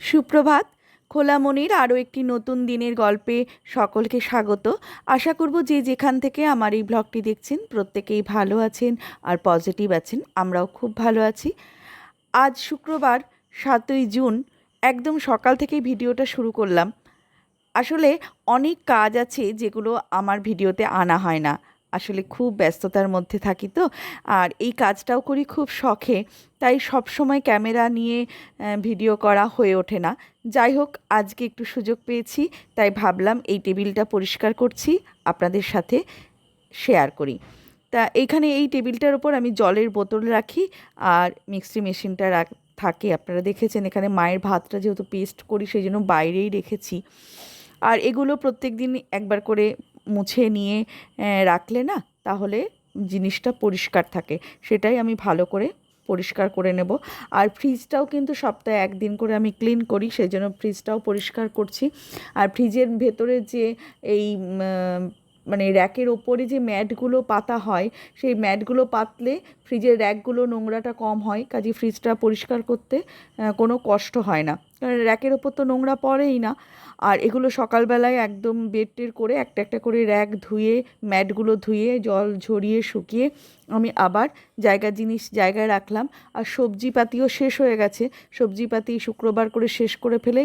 সুপ্রভাত। খোলামনির আরও একটি নতুন দিনের গল্পে সকলকে স্বাগত। আশা করব যে যেখান থেকে আমার এই ব্লগটি দেখছেন প্রত্যেকেই ভালো আছেন আর পজিটিভ আছেন, আমরাও খুব ভালো আছি। আজ শুক্রবার, সাতই জুন, একদম সকাল থেকেই ভিডিওটা শুরু করলাম। আসলে অনেক কাজ আছে যেগুলো আমার ভিডিওতে আনা হয় না। আসলে খুব ব্যস্ততার মধ্যে থাকি তো। আর এই কাজটাও করি খুব শখে, তাই সব সময় ক্যামেরা নিয়ে ভিডিও করা হয়ে ওঠে না। যাই হোক, আজকে একটু সুযোগ পেয়েছি, তাই ভাবলাম এই টেবিলটা পরিষ্কার করছি, আপনাদের সাথে শেয়ার করি। তা এইখানে এই টেবিলটার ওপর আমি জলের বোতল রাখি, আর মিক্সি মেশিনটা রাখ, থাকে, আপনারা দেখেছেন এখানে মায়ের ভাতটা যেহেতু পেস্ট করি, সেই জন্য বাইরেই রেখেছি। আর এগুলো প্রত্যেক দিন একবার করে মুছে নিয়ে রাখলে না তাহলে জিনিসটা পরিষ্কার থাকে। সেটাই আমি ভালো করে পরিষ্কার করে নেব। আর ফ্রিজটাও কিন্তু সপ্তাহে একদিন করে আমি ক্লিন করি সেই জন্য ফ্রিজটাও পরিষ্কার করছি। আর ফ্রিজের ভেতরে যে এই মানে র্যাকের ওপরে যে ম্যাটগুলো পাতা হয়, সেই ম্যাটগুলো পাতলে ফ্রিজের র্যাকগুলো নোংরাটা কম হয় কাজে ফ্রিজটা পরিষ্কার করতে কোনো কষ্ট হয় না। র্যাকের ওপর তো নোংরা পড়েই না। আর এগুলো সকালবেলায় একদম বেড টের করে একটা একটা করে র্যাক ধুয়ে, ম্যাটগুলো ধুয়ে, জল ঝরিয়ে, শুকিয়ে আমি আবার জায়গা জিনিস জায়গায় রাখলাম। আর সবজিপাতিও শেষ হয়ে গেছে। সবজিপাতি শুক্রবার করে শেষ করে ফেলে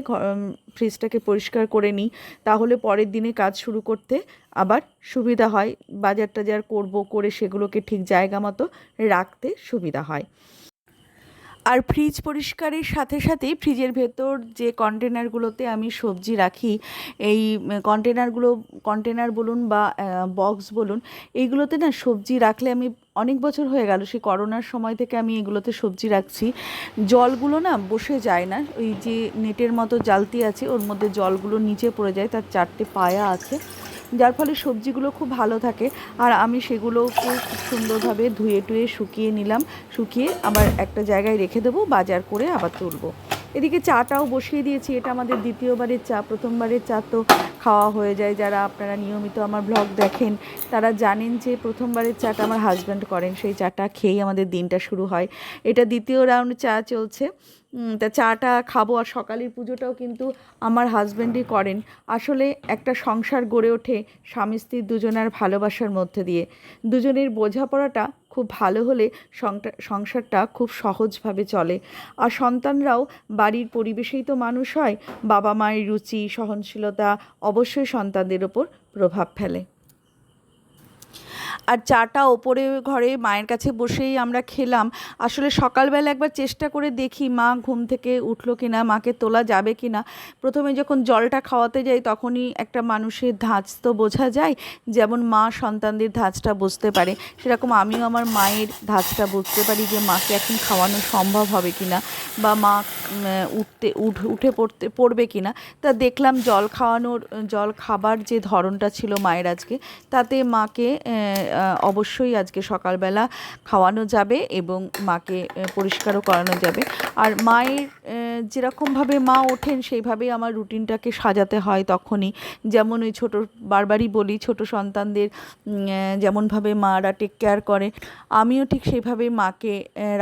ফ্রিজটাকে পরিষ্কার করে নিই। তাহলে পরের দিনে কাজ শুরু করতে আবার সুবিধা হয়। বাজার টাজার করব, করে সেগুলোকে ঠিক জায়গা মতো রাখতে সুবিধা হয়। আর ফ্রিজ পরিষ্কারের সাথে সাথেই ফ্রিজের ভেতর যে কন্টেনারগুলোতে আমি সবজি রাখি, এই কন্টেনারগুলো কন্টেনার বলুন বা বক্স বলুন, এইগুলোতে না সবজি রাখলে আমি, অনেক বছর হয়ে গেল সেই করোনার সময় থেকে আমি এগুলোতে সবজি রাখছি। জলগুলো না বসে যায় না, ওই যে নেটের মতো জালতি আছে, ওর মধ্যে জলগুলো নিচে পড়ে যায়, তার চারটে পায়া আছে। যার ফলে সবজিগুলো খুব ভালো থাকে। আর আমি সেগুলোকে খুব সুন্দরভাবে ধুয়ে টুয়ে শুকিয়ে নিলাম। শুকিয়ে আবার একটা জায়গায় রেখে দেবো, বাজার করে আবার তুলবো। এদিকে চাটাও বসিয়ে দিয়েছি, এটা আমাদের দ্বিতীয়বারের চা, প্রথমবারের চা তো খাওয়া হয়ে যায়। যারা আপনারা নিয়মিত আমার ব্লগ দেখেন, তারা জানেন যে প্রথমবারের চাটা আমার হাজব্যান্ড করেন। সেই চাটা খেয়েই আমাদের দিনটা শুরু হয়। এটা দ্বিতীয় রাউন্ড চা চলছে। তা চাটা খাব আর সকালের পুজোটাও কিন্তু আমার হাজব্যান্ডই করেন। আসলে একটা সংসার গড়ে ওঠে স্বামী স্ত্রী দুজনের ভালোবাসার মধ্যে দিয়ে। দুজনের বোঝাপড়াটা খুব ভালো হলে সংসারটা খুব সহজভাবে চলে। আর সন্তানরাও বাড়ির পরিবেশেই তো মানুষ হয় বাবা মায়ের রুচি, সহনশীলতা অবশ্যই সন্তানদের ওপর প্রভাব ফেলে। আর চাটা ওপরে ঘরে মায়ের কাছে বসেই আমরা খেলাম। আসলে সকালবেলা একবার চেষ্টা করে দেখি মা ঘুম থেকে উঠল কি না মাকে তোলা যাবে কি না প্রথমে যখন জলটা খাওয়াতে যাই তখনই একটা মানুষের ধাঁচ তো বোঝা যায়, যেমন মা সন্তানদের ধাঁচটা বুঝতে পারে। সেরকম আমিও আমার মায়ের ধাঁচটা বুঝতে পারি যে মাকে এখন খাওয়ানো সম্ভব হবে কি না বা মা উঠতে, উঠ, উঠে পড়তে, পড়বে কি না তা দেখলাম জল খাওয়ানোর, জল খাবার যে ধরনটা ছিল মায়ের আজকে, তাতে মাকে অবশ্যই আজকে সকালবেলা খাওয়ানো যাবে এবং মাকে পরিষ্কারও করানো যাবে। আর মায়ের যেরকমভাবে মা ওঠেন সেইভাবেই আমার রুটিনটাকে সাজাতে হয় তখনই। যেমন ওই ছোটো, বারবারই বলি ছোট সন্তানদের যেমনভাবে মারা টেক কেয়ার করে, আমিও ঠিক সেইভাবে মাকে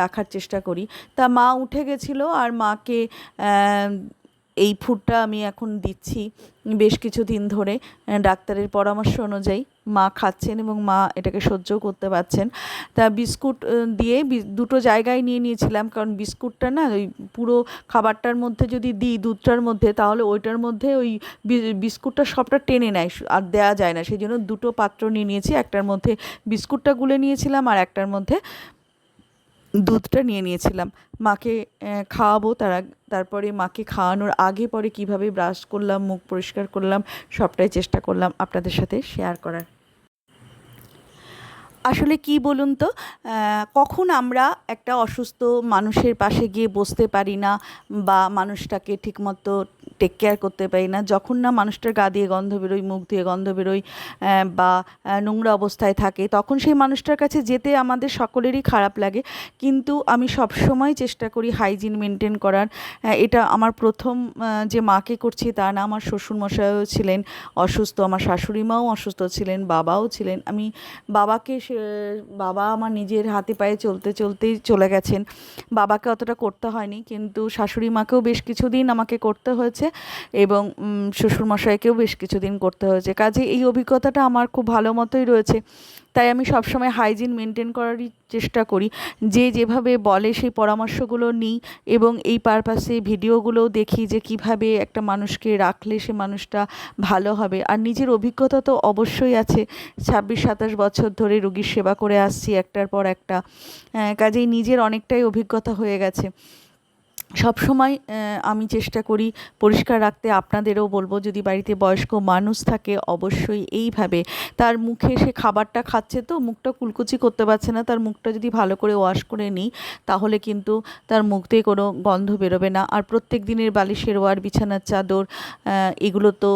রাখার চেষ্টা করি। তা মা উঠে গেছিল আর মাকে এই ফুডটা আমি এখন দিচ্ছি বেশ কিছু দিন ধরে ডাক্তারের পরামর্শ অনুযায়ী। মা খাচ্ছেন এবং মা এটাকে সহ্যও করতে পারছেন। তা বিস্কুট দিয়ে দুটো জায়গায় নিয়ে নিয়েছিলাম, কারণ বিস্কুটটা না ওই পুরো খাবারটার মধ্যে যদি দিই দুধটার মধ্যে, তাহলে ওইটার মধ্যে ওই বিস্কুটটা সবটা টেনে নেয় আর দেওয়া যায় না। সেই জন্য দুটো পাত্র নিয়ে নিয়েছি, একটার মধ্যে বিস্কুটটা গুলে নিয়েছিলাম আর একটার মধ্যে দুধটা নিয়ে নিয়েছিলাম। মাকে খাওয়াবো তারা তারপরে মাকে খাওয়ানোর আগে পরে কীভাবে ব্রাশ করলাম, মুখ পরিষ্কার করলাম, সবটাই চেষ্টা করলাম আপনাদের সাথে শেয়ার করার। আসলে কি বলুন তো? কখন আমরা একটা অসুস্থ মানুষের পাশে গিয়ে বসতে পারি না বা মানুষটাকে ঠিকমতো টেক কেয়ার করতে পারি না, যখন না মানুষটার গা দিয়ে গন্ধ বেরোয়, মুখ দিয়ে গন্ধ বেরোয় বা নোংরা অবস্থায় থাকে, তখন সেই মানুষটার কাছে যেতে আমাদের সকলেরই খারাপ লাগে। কিন্তু আমি সবসময় চেষ্টা করি হাইজিন মেনটেন করার। এটা আমার প্রথম যে মাকে করছি তা না, আমার শ্বশুরমশাইও ছিলেন অসুস্থ, আমার শাশুড়ি মাও অসুস্থ ছিলেন, বাবাও ছিলেন। আমি বাবাকে সে বাবা আমার নিজের হাতে পায়ে চলতে চলতেই চলে গেছেন। বাবাকে অতটা করতে হয়নি, কিন্তু শাশুড়ি মাকেও বেশ কিছুদিন আমাকে করতে হয়েছে এবং শ্বশুরমশাইকেও বেশ কিছুদিন করতে হয়েছে। কাজে এই অভিজ্ঞতাটা আমার খুব ভালো মতোই রয়েছে। তাই আমি সবসময় হাইজিন মেনটেন করারই চেষ্টা করি। যে যেভাবে বলে সেই পরামর্শগুলো নিই এবং এই পারপাসে ভিডিওগুলোও দেখি যে কীভাবে একটা মানুষকে রাখলে সে মানুষটা ভালো হবে। আর নিজের অভিজ্ঞতা তো অবশ্যই আছে। ছাব্বিশ, সাতাশ বছর ধরে রোগীর সেবা করে আসছি একটার পর একটা। কাজেই নিজের অনেকটাই অভিজ্ঞতা হয়ে গেছে। সব সময় আমি চেষ্টা করি পরিষ্কার রাখতে। আপনাদেরও বলব, যদি বাড়িতে বয়স্ক মানুষ থাকে, অবশ্যই এইভাবে। তার মুখে সে খাবারটা খাচ্ছে তো, মুখটা কুলকুচি করতে পারছে না, তার মুখটা যদি ভালো করে ওয়াশ করে নিই, তাহলে কিন্তু তার মুখ দিয়ে কোনো গন্ধ বেরোবে না। আর প্রত্যেক দিনের বালিশের ওয়ার, বিছানার চাদর এগুলো তো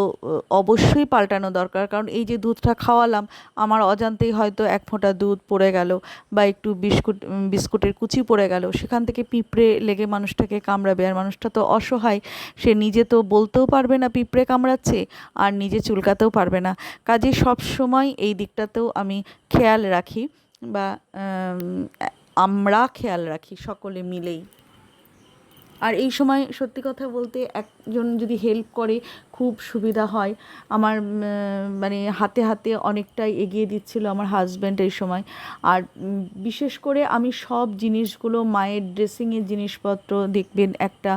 অবশ্যই পাল্টানো দরকার। কারণ এই যে দুধটা খাওয়ালাম, আমার অজান্তেই হয়তো এক ফোঁটা দুধ পড়ে গেল বা একটু বিস্কুট বিস্কুটের কুচি পড়ে গেল। সেখান থেকে পিঁপড়ে লেগে মানুষটাকে কামড়াবে। আর মানুষটা তো অসহায়। সে নিজে তো বলতেও পারবে না, পিঁপড়ে কামড়াচ্ছে, আর নিজে চুলকাতেও পারবে না। কাজে সব সময় এই দিকটাতেও আমি খেয়াল রাখি বা আমরা খেয়াল রাখি সকলে মিলেই। আর এই সময় সত্যি কথা বলতে একজন যদি হেল্প করে খুব সুবিধা হয়। আমার মানে হাতে হাতে অনেকটাই এগিয়ে দিচ্ছিল আমার হাজব্যান্ড এই সময়। আর বিশেষ করে আমি সব জিনিসগুলো মায়ের ড্রেসিংয়ের জিনিসপত্র দেখবেন একটা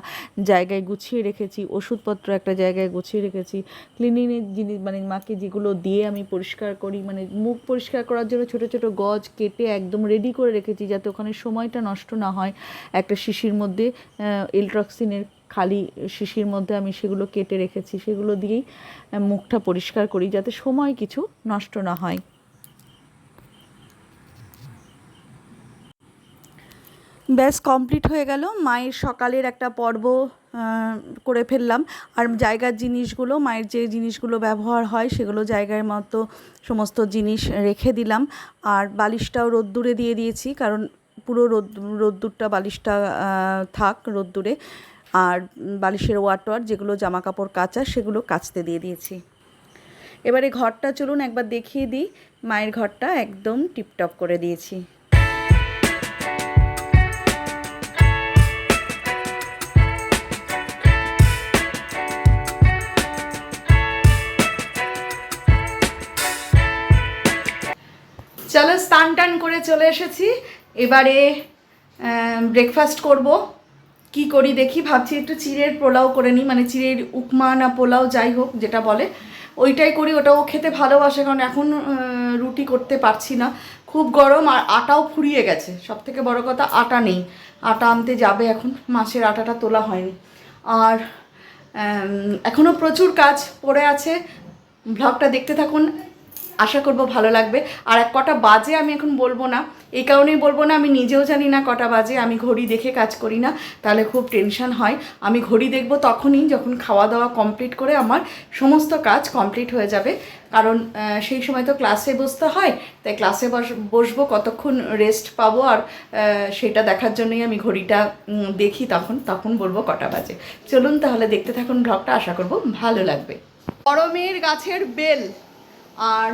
জায়গায় গুছিয়ে রেখেছি, ওষুধপত্র একটা জায়গায় গুছিয়ে রেখেছি। ক্লিনিংয়ের জিনিস মানে মাকে যেগুলো দিয়ে আমি পরিষ্কার করি মানে মুখ পরিষ্কার করার জন্য ছোট ছোট গজ কেটে একদম রেডি করে রেখেছি যাতে ওখানে সময়টা নষ্ট না হয় একটা শিশির মধ্যে এলট্রক্সিনের খালি শিশির মধ্যে আমি সেগুলো কেটে রেখেছি, সেগুলো দিয়েই মুখটা পরিষ্কার করি যাতে সময় কিছু নষ্ট না হয়। ব্যাস, কমপ্লিট হয়ে গেল। মায়ের সকালের একটা পর্ব করে ফেললাম। আর জায়গার জিনিসগুলো, মায়ের যে জিনিসগুলো ব্যবহার হয়, সেগুলো জায়গার মতো সমস্ত জিনিস রেখে দিলাম। আর বালিশটাও রোদ্দুরে দিয়ে দিয়েছি, কারণ পুরো রোদ, রোদ্দুরটা বালিশটা থাক রোদ্দুরে। আর বালিশের ওয়াটার যেগুলো জামা কাপড় কাচা, সেগুলো কাচতে দিয়ে দিয়েছি। এবারে ঘরটা চলুন একবার দেখিয়ে দিই। মায়ের ঘরটা একদম টিপটপ করে দিয়েছি। চলো স্নান টান করে চলে এসেছি। এবারে ব্রেকফাস্ট করব। কি করি দেখি, ভাবছি একটু চিড়ের পোলাও করে নিই মানে চিড়ের উপমা না পোলাও, যাই হোক, যেটা বলে। ওইটাই করি ওটাও খেতে ভালোবাসে, কারণ এখন রুটি করতে পারছি না। খুব গরম, আর আটাও ফুরিয়ে গেছে। সব থেকে বড় কথা, আটা নেই। আটা আনতে যাবে এখন মাছের আটাটা তোলা হয়নি। আর এখনও প্রচুর কাজ পড়ে আছে। ব্লগটা দেখতে থাকুন। আশা করব ভালো লাগবে। আর এক কটা বাজে আমি এখন বলব না। এই কারণেই বলব না, আমি নিজেও জানি না কটা বাজে, আমি ঘড়ি দেখে কাজ করি না। তাহলে খুব টেনশন হয়। আমি ঘড়ি দেখব তখনই যখন খাওয়া দাওয়া কমপ্লিট করে আমার সমস্ত কাজ কমপ্লিট হয়ে যাবে। কারণ সেই সময় তো ক্লাসে বসতে হয়। তাই ক্লাসে বস- বসবো, কতক্ষণ রেস্ট পাবো আর সেটা দেখার জন্যই আমি ঘড়িটা দেখি তখন তখন বলব কটা বাজে। চলুন তাহলে দেখতে থাকুন ব্লগটা আশা করব ভালো লাগবে। গরমের গাছের বেল। আর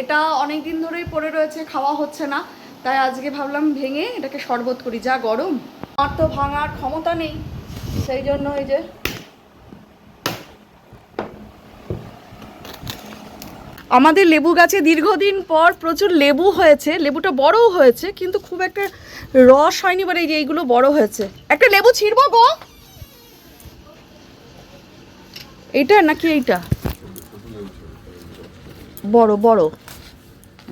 এটা অনেক দিন ধরেই পড়ে রয়েছে, খাওয়া হচ্ছে না। তাই আজকে ভাবলাম ভেঙে এটাকে শরবত করি, যা গরম। আর তো ভাঙার ক্ষমতা নেই, সেই জন্য এই যে আমাদের লেবু গাছে দীর্ঘদিন পর প্রচুর লেবু হয়েছে, লেবুটা বড়ও হয়েছে, কিন্তু খুব একটা রস হয়নি বলে এই যে এইগুলো বড় হয়েছে। একটা লেবু ছিড়বো গো! এইটা নাকি এইটা? বড় বড়।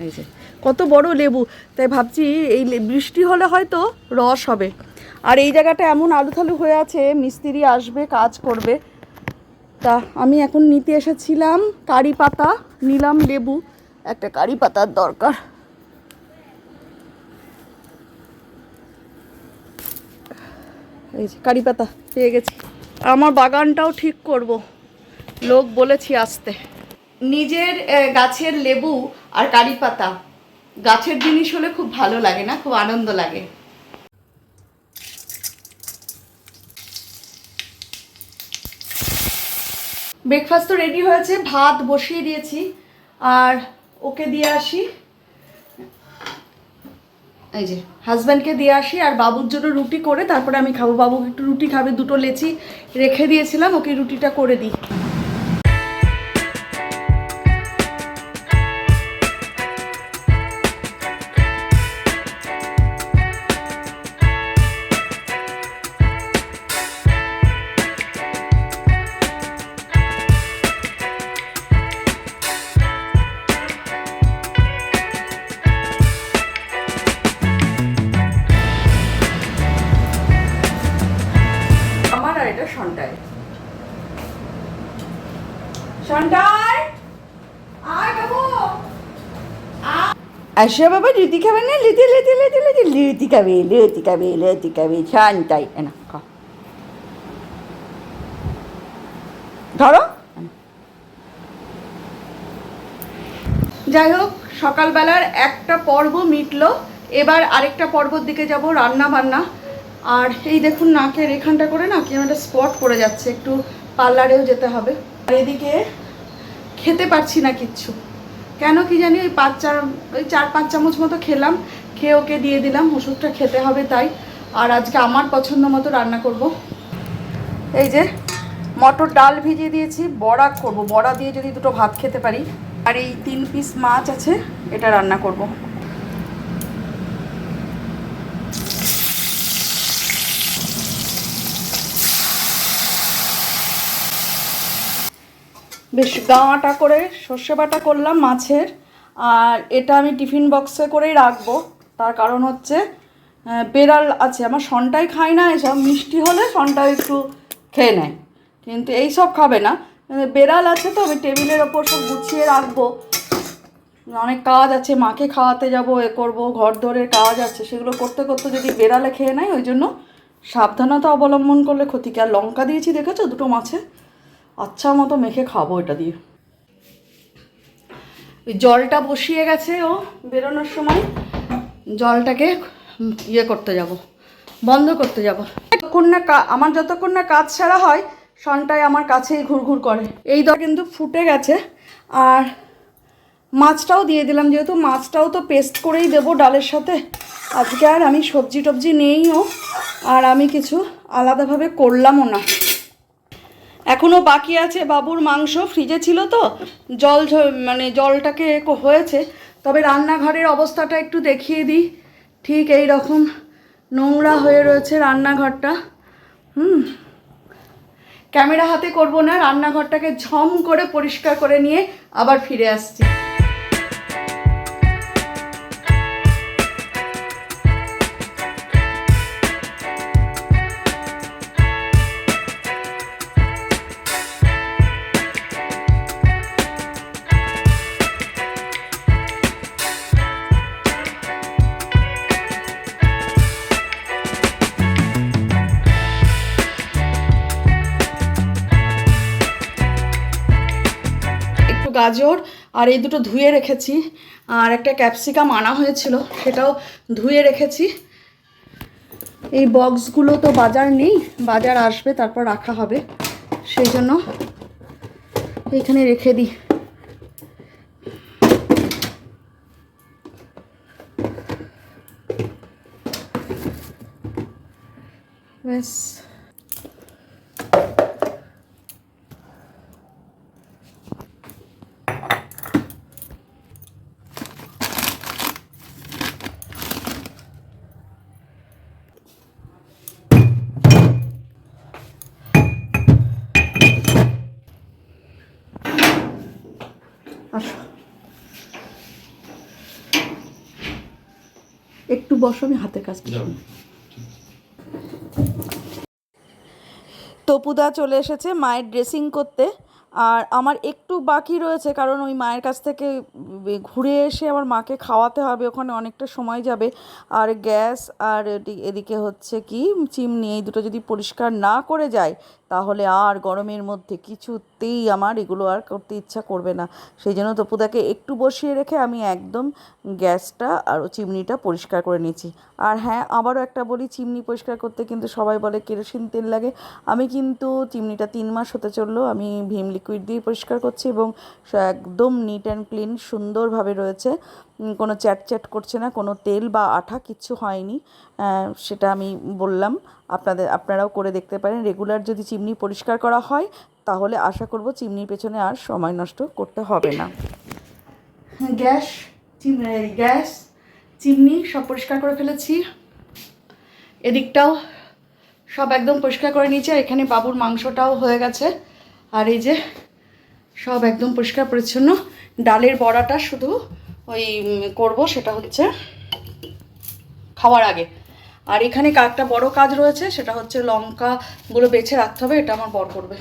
এই যে, কত বড় লেবু। তাই ভাবছি এই বৃষ্টি হলে হয়তো রস হবে। আর এই জায়গাটা এমন আলু থালু হয়ে আছে, মিস্ত্রি আসবে, কাজ করবে। তা আমি এখন নিতে এসেছিলাম কারি পাতা, নিলাম লেবু। একটা কারি পাতার দরকার। এই যে, কারি পাতা, পেয়ে গেছি। আমার বাগানটাও ঠিক করব। লোক বলেছি আসতে। নিজের গাছের লেবু আর কারি পাতা। গাছের জিনিস হলে খুব ভালো লাগে না? খুব আনন্দ লাগে। ব্রেকফাস্ট তো রেডি হয়েছে, ভাত বসিয়ে দিয়েছি। আর ওকে দিয়ে আসি। এই যে হাজব্যান্ডকে দিয়ে আসি আর বাবুর জন্য রুটি করে, তারপরে আমি খাব। বাবু একটু রুটি খাবে, দুটো লেচি রেখে দিয়েছিলাম, ওকে রুটিটা করে দিই। আসো বাবা লুচি খাবে না? লুচি লুচি লুচি লুচি লুচি খাবে লুচি খাবে লুচি খাবে সন্টাই না খাও ধরো। যাই হোক, সকালবেলার একটা পর্ব মিটলো। এবার আরেকটা পর্বর দিকে যাব রান্না বান্না আর এই দেখুন, নাকের এখানটা করে না কি একটা স্পট পড়ে যাচ্ছে। একটু পার্লারেও যেতে হবে। আর এদিকে খেতে পারছি না কিচ্ছু। কেন কি জানি ওই পাঁচ চার, ওই চার, পাঁচ চামচ মতো খেলাম, খেয়ে ওকে দিয়ে দিলাম, ওষুধটা খেতে হবে তাই। আর আজকে আমার পছন্দ মতো রান্না করব। এই যে, মটর ডাল ভিজিয়ে দিয়েছি, বড়া করব। বড়া দিয়ে যদি দুটো ভাত খেতে পারি। আর এই তিন পিস মাছ আছে, এটা রান্না করব। বেশ গাঁটা করে সর্ষে বাটা করলাম মাছের আর এটা আমি টিফিন বক্সে করেই রাখব। তার কারণ হচ্ছে বেড়াল আছে আমার সনটাই খায় না এসব মিষ্টি হলে সনটাই একটু খেয়ে নেয়। কিন্তু এই সব খাবে না। আহ, বেড়াল আছে তো আমি টেবিলের ওপর সব গুছিয়ে রাখব। অনেক কাজ আছে মাকে খাওয়াতে যাব এ করব ঘর দরের কাজ আছে সেগুলো করতে করতে যদি বেড়ালে খেয়ে নেয় ওই জন্য সাবধানতা অবলম্বন করলে ক্ষতি কি? আর লঙ্কা দিয়েছি দেখেছ? দুটো মাছে আচ্ছা মতো মেখে খাব এটা দিয়ে। জলটা বসিয়ে গেছে ও বেরোনোর সময়। জলটাকে ইয়ে করতে যাব, বন্ধ করতে যাব। যতক্ষণ না আমার যতক্ষণ না কাজ ছাড়া হয়, সনটাই আমার কাছেই ঘুরঘুর করে। এই দর কিন্তু ফুটে গেছে। আর মাছটাও দিয়ে দিলাম, যেহেতু মাছটাও তো পেস্ট করেই দেবো ডালের সাথে। আজকে আর আমি সবজি টবজি নেইও, আর আমি কিছু আলাদাভাবে করলামও না। এখনও বাকি আছে বাবুর মাংস ফ্রিজে ছিল তো, জল মানে জলটাকে হয়েছে। তবে রান্নাঘরের অবস্থাটা একটু দেখিয়ে দিই। ঠিক এই রকম নোংরা হয়ে রয়েছে রান্নাঘরটা। হুম। ক্যামেরা হাতে করব না, রান্নাঘরটাকে ঝম করে পরিষ্কার করে নিয়ে আবার ফিরে আসছি। গাজর আর এই দুটো ধুয়ে রেখেছি। আর একটা ক্যাপসিকাম আনা হয়েছিল, সেটাও ধুয়ে রেখেছি। এই বক্সগুলো তো বাজার নেই, বাজার আসবে, তারপর রাখা হবে। সেই জন্য এইখানে রেখে দিই। ব্যাস। একটু বসো আমি হাতের কাজ তপুদা চলে এসেছে মায়ের ড্রেসিং করতে। আর আমার একটু বাকি রয়েছে কারণ ওই মায়ের কাছ থেকে ঘুরে এসে আমার মাকে খাওয়াতে হবে ওখানে অনেকটা সময় যাবে। আর গ্যাস আর এদিকে হচ্ছে কি চিমনি এই দুটো যদি পরিষ্কার না করে যায় তাহলে আর গরমের মধ্যে কিছুতেই আমার এগুলো আর করতে ইচ্ছা করবে না। সেই জন্য তপুদাকে একটু বসিয়ে রেখে আমি একদম গ্যাসটা আর চিমনিটা পরিষ্কার করে নিয়েছি। আর হ্যাঁ আবারও একটা বলি, চিমনি পরিষ্কার করতে কিন্তু সবাই বলে কেরোসিন তেল লাগে। আমি কিন্তু চিমনিটা তিন মাস হতে চলল, আমি ভীম লিকুইড দিয়ে পরিষ্কার করছি এবং একদম নিট অ্যান্ড ক্লিন সুন্দরভাবে রয়েছে। কোনো চ্যাট চ্যাট করছে না, কোনো তেল বা আঠা কিচ্ছু হয়নি। সেটা আমি বললাম। আপনাদের, আপনারাও করে দেখতে পারেন। রেগুলার যদি চিমনি পরিষ্কার করা হয়, তাহলে আশা করব চিমনির পেছনে আর সময় নষ্ট করতে হবে না। গ্যাস গ্যাস, চিমনি সব পরিষ্কার করে ফেলেছি। এদিকটাও সব একদম পরিষ্কার করে নিয়েছি এখানে বাবুর মাংসটাও হয়ে গেছে। আর এই যে সব একদম পরিষ্কার পরিচ্ছন্ন। ডালের বড়াটা শুধু ওই করব সেটা হচ্ছে খাওয়ার আগে। আর এখানে একটা বড় কাজ রয়েছে, সেটা হচ্ছে লঙ্কাগুলো বেছে রাখতে হবে, এটা আমার বর করবে।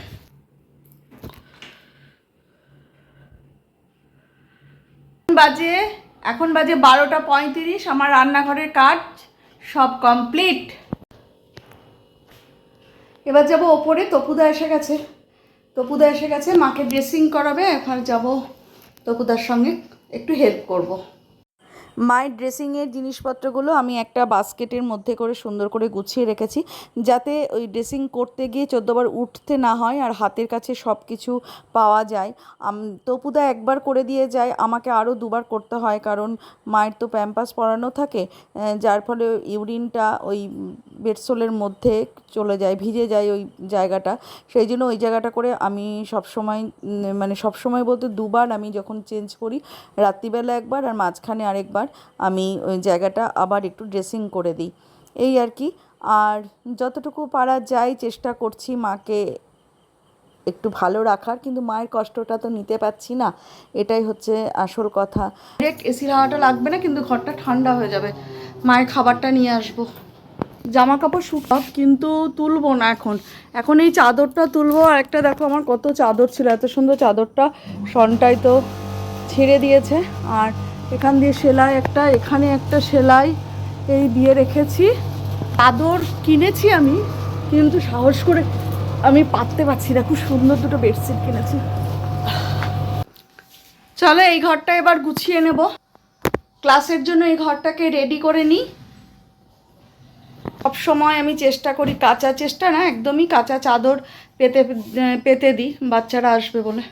বাজে, এখন বাজে বারোটা পঁয়ত্রিশ, আমার রান্নাঘরের কাজ সব কমপ্লিট। এবার যাব ওপরে, তপুদা এসে গেছে। তপুদা এসে গেছে, মাকে ড্রেসিং করাবে, এখন যাব তপুদার সঙ্গে। একটু হেল্প করব। মায়ের ড্রেসিংয়ের জিনিসপত্রগুলো আমি একটা বাস্কেটের মধ্যে করে সুন্দর করে গুছিয়ে রেখেছি, যাতে ওই ড্রেসিং করতে গিয়ে চোদ্দোবার উঠতে না হয় আর হাতের কাছে সব কিছু পাওয়া যায়। তপুদা একবার করে দিয়ে যায়, আমাকে আরও দুবার করতে হয়, কারণ মায়ের তো প্যাম্পাস পরানো থাকে যার ফলে ইউরিনটা ওই বেডসোলের মধ্যে চলে যায়, ভিজে যায় ওই জায়গাটা। সেই জন্য ওই জায়গাটা করে আমি সবসময় মানে সবসময় বলতে দুবার আমি যখন চেঞ্জ করি, রাত্রিবেলা একবার আর মাঝখানে আরেকবার। আমি ওই জায়গাটা আবার একটু ড্রেসিং করে দিই। এই আর কি। আর যতটুকু পারা যায় চেষ্টা করছি মাকে একটু ভালো রাখার, কিন্তু মায়ের কষ্টটা তো নিতে পারছি না। এটাই হচ্ছে আসল কথা। ডিরেক্ট এসির হাওয়াটা লাগবে না, কিন্তু ঘরটা ঠান্ডা হয়ে যাবে। মায়ের খাবারটা নিয়ে আসব। জামা কাপড় শুকাব কিন্তু তুলবো না এখন। এখন এই চাদরটা তুলবো, আর একটা দেখো আমার কত চাদর ছিল। এত সুন্দর চাদরটা, সনটাই তো ছেড়ে দিয়েছে। আর এখান দিয়ে সেলাই একটা, এখানে একটা সেলাই, এই দিয়ে রেখেছি। চাদর কিনেছি আমি, কিন্তু সাহস করে আমি পাততে পারছি না। খুব সুন্দর দুটো বেডশিট কিনেছি। চলো এই ঘরটা এবার গুছিয়ে নেব। ক্লাসের জন্য এই ঘরটাকে রেডি করে নিই। সব সময় আমি চেষ্টা করি কাঁচা, চেষ্টা না, একদমই কাঁচা চাদর পেতে পেতে দিই। বাচ্চারা আসবে বলে।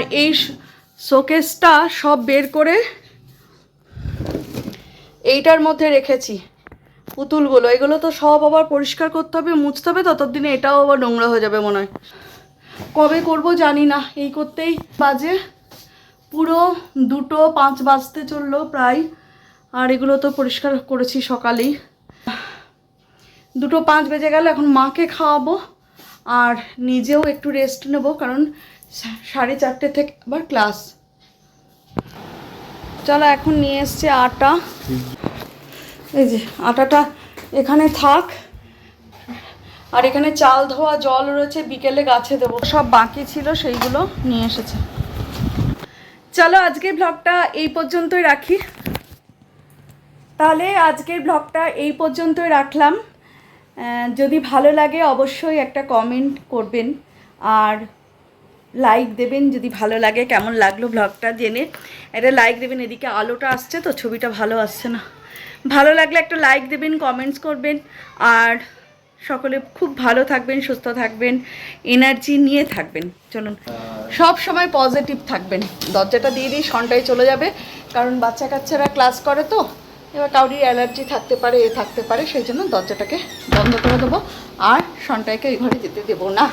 আর এই শোকেসটা সব বের করে এইটার মধ্যে রেখেছি। পুতুলগুলো। এগুলো তো সব আবার পরিষ্কার করতে হবে, মুছতে হবে, ততদিনে এটাও আবার নোংরা হয়ে যাবে মনে হয়। কবে করব জানি না। এই করতেই বাজে। পুরো দুটো পাঁচ বাজতে চলল প্রায়। আর এগুলো তো পরিষ্কার করেছি সকালেই। দুটো পাঁচ বেজে গেল, এখন মাকে খাওয়াবো। আর নিজেও একটু রেস্ট নেব, কারণ সাড়ে চারটে থেকে আবার ক্লাস। চলো এখন নিয়ে এসছে আটা। এই যে, আটাটা এখানে থাক। আর এখানে চাল ধোয়া, জল রয়েছে, বিকেলে গাছে দেবো। সব বাকি ছিল, সেইগুলো নিয়ে এসেছে। চলো আজকের ব্লগটা এই পর্যন্তই রাখি। তাহলে আজকের ব্লগটা এই পর্যন্তই রাখলাম। যদি ভালো লাগে অবশ্যই একটা কমেন্ট করবেন। আর লাইক দেবেন যদি ভালো লাগে কেমন লাগল ব্লগটা জেনে। একটা লাইক দেবেন এদিকে আলোটা আসছে তো ছবিটা ভালো আসছে না। ভালো লাগলে একটা লাইক দেবেন কমেন্টস করবেন। আর সকলে খুব ভালো থাকবেন সুস্থ থাকবেন এনার্জি নিয়ে থাকবেন। চলুন সব সময় পজিটিভ থাকবেন। দরজাটা দিয়ে দিয়ে সনটাই চলে যাবে। কারণ বাচ্চা কাচ্চারা ক্লাস করে তো এবার কাউরির অ্যালার্জি থাকতে পারে এ থাকতে পারে সেই জন্য দরজাটাকে বন্ধ করে দেবো। আর সনটাইকে ওই ঘরে যেতে দেবো না।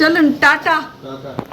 चलन टाटा। टाटा।